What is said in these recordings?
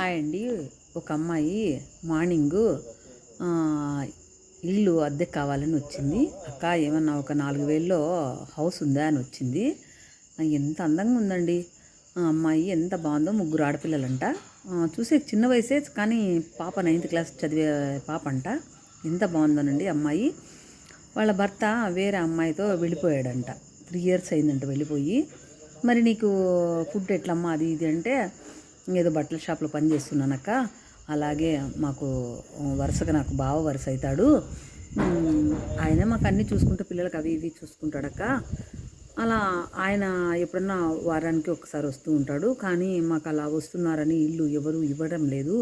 Hi అండి. ఒక అమ్మాయి మార్నింగు ఇల్లు అద్దె కావాలని వచ్చింది. అక్క ఏమన్నా ఒక నాలుగు వేల్లో హౌస్ ఉందా అని వచ్చింది. ఎంత అందంగా ఉందండి. అమ్మాయి ఎంత బాగుందో ముగ్గురు ఆడపిల్లలంట. చూసే చిన్న వయసే కానీ పాప నైన్త్ క్లాస్ చదివే పాప అంట. ఎంత బాగుందోనండి అమ్మాయి. వాళ్ళ భర్త వేరే అమ్మాయితో వెళ్ళిపోయాడంట. త్రీ ఇయర్స్ అయిందంట వెళ్ళిపోయి. మరి నీకు ఫుడ్ ఎట్లమ్మా అది ఇది అంటే ఏదో బట్టల షాప్లో పని చేస్తున్నానక్క. అలాగే మాకు వరుసగా నాకు బావ వరుస అవుతాడు ఆయన ఆయనే మాకు అన్నీ చూసుకుంటూ పిల్లలకి అవి ఇవి చూసుకుంటాడక్క. అలా ఆయన ఎప్పుడన్నా వారానికి ఒకసారి వస్తూ ఉంటాడు. కానీ మాకు అలా వస్తున్నారని ఇల్లు ఎవరు ఇవ్వడం లేదు.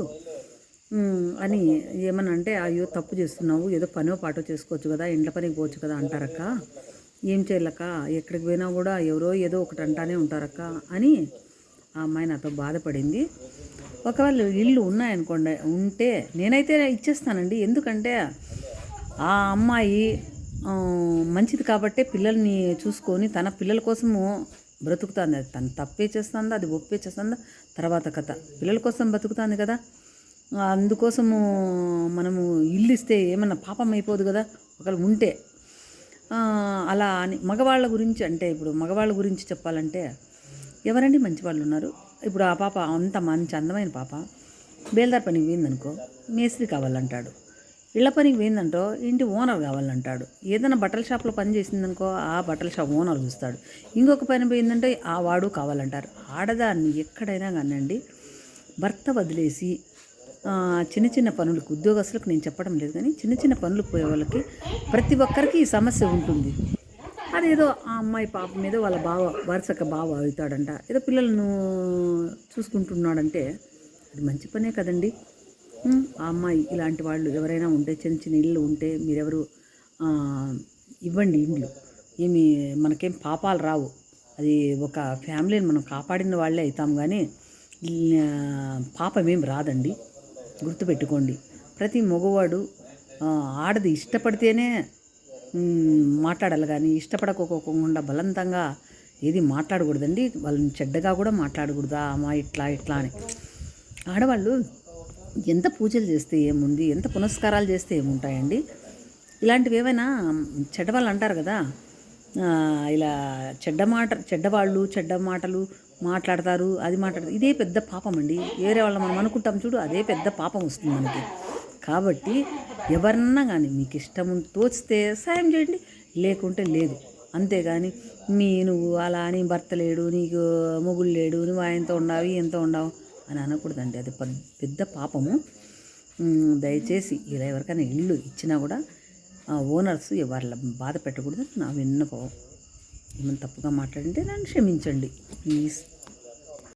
అని ఏమని అంటే అయ్యో తప్పు చేస్తున్నావు. ఏదో పనో పాటో చేసుకోవచ్చు కదా ఇండ్ల పనికి పోవచ్చు కదా అంటారక్క. ఏం చేయాలక్క? ఎక్కడికి పోయినా కూడా ఎవరో ఏదో ఒకటి అంటానే ఉంటారక్క అని ఆ అమ్మాయి నాతో బాధపడింది. ఒకవేళ ఇల్లు ఉన్నాయనుకోండి ఉంటే నేనైతే ఇచ్చేస్తానండి. ఎందుకంటే ఆ అమ్మాయి మంచిది కాబట్టే పిల్లల్ని చూసుకొని తన పిల్లల కోసము బ్రతుకుతుంది. అది తను తప్పే చేస్తుందా అది ఒప్పే చేస్తుందా? తర్వాత కథ. పిల్లల కోసం బ్రతుకుతుంది కదా. అందుకోసము మనము ఇల్లు ఇస్తే ఏమన్నా పాపం అయిపోదు కదా. ఒకవేళ ఉంటే. అలా అని. మగవాళ్ళ గురించి అంటే ఇప్పుడు మగవాళ్ళ గురించి చెప్పాలంటే ఎవరండి మంచి వాళ్ళు ఉన్నారు? ఇప్పుడు ఆ పాప అంత మంచి అందమైన పాప. బేల్దార్ పనికి పోయిందనుకో మేస్త్రి కావాలంటాడు. ఇళ్ళ పనికి పోయిందంటో ఇంటి ఓనర్ కావాలంటాడు. ఏదైనా బట్టల షాప్లో పని చేసిందనుకో ఆ బట్టల షాప్ ఓనర్ చూస్తాడు. ఇంకొక పని పోయిందంటే ఆ వాడు కావాలంటారు. ఆడదాన్ని ఎక్కడైనా కానండి భర్త వదిలేసి చిన్న చిన్న పనులకు ఉద్యోగస్తులకు నేను చెప్పడం లేదు కానీ చిన్న చిన్న పనులకు పోయే వాళ్ళకి ప్రతి ఒక్కరికి ఈ సమస్య ఉంటుంది. అదేదో ఆ అమ్మాయి పాప మీద వాళ్ళ బావ వరుసక బావ అవుతాడంట. ఏదో పిల్లలను చూసుకుంటున్నాడంటే అది మంచి పనే కదండి. ఆ అమ్మాయి ఇలాంటి వాళ్ళు ఎవరైనా ఉంటే చిన్న చిన్న ఇళ్ళు ఉంటే మీరెవరు ఇవ్వండి ఇండ్లు. ఏమి మనకేం పాపాలు రావు. అది ఒక ఫ్యామిలీని మనం కాపాడిన వాళ్ళే అవుతాం కానీ పాపం ఏం పాపమేం రాదండి. గుర్తుపెట్టుకోండి. ప్రతి మగవాడు ఆడది ఇష్టపడితేనే మాట్లాడాలి కానీ ఇష్టపడకోకుండా బలవంతంగా ఏది మాట్లాడకూడదండి. వాళ్ళని చెడ్డగా కూడా మాట్లాడకూడదా? అమ్మా ఇట్లా ఇట్లా అని. ఆడవాళ్ళు ఎంత పూజలు చేస్తే ఏముంది? ఎంత పునస్కారాలు చేస్తే ఏముంటాయండి? ఇలాంటివి ఏమైనా చెడ్డవాళ్ళు అంటారు కదా. ఇలా చెడ్డ మాట చెడ్డవాళ్ళు చెడ్డ మాటలు మాట్లాడతారు అది మాట్లాడతారు. ఇదే పెద్ద పాపం అండి వేరే వాళ్ళ మనం అనుకుంటాం చూడు అదే పెద్ద పాపం వస్తుంది మనకి. కాబట్టి ఎవరన్నా కానీ మీకు ఇష్టం తోచితే సాయం చేయండి లేకుంటే లేదు. అంతేగాని మీ నువ్వు అలా అని భర్త లేడు నీకు మొగుడు లేడు నువ్వు ఆయనతో ఉండవు ఎంత ఉండవు అని అనకూడదండి. అది పెద్ద పెద్ద పాపము. దయచేసి ఇలా ఎవరికైనా ఇల్లు ఇచ్చినా కూడా ఓనర్స్ వాళ్ళ బాధ పెట్టకూడదు. నా విన్నపం ఏమైనా తప్పుగా మాట్లాడింటే నన్ను క్షమించండి. ప్లీజ్.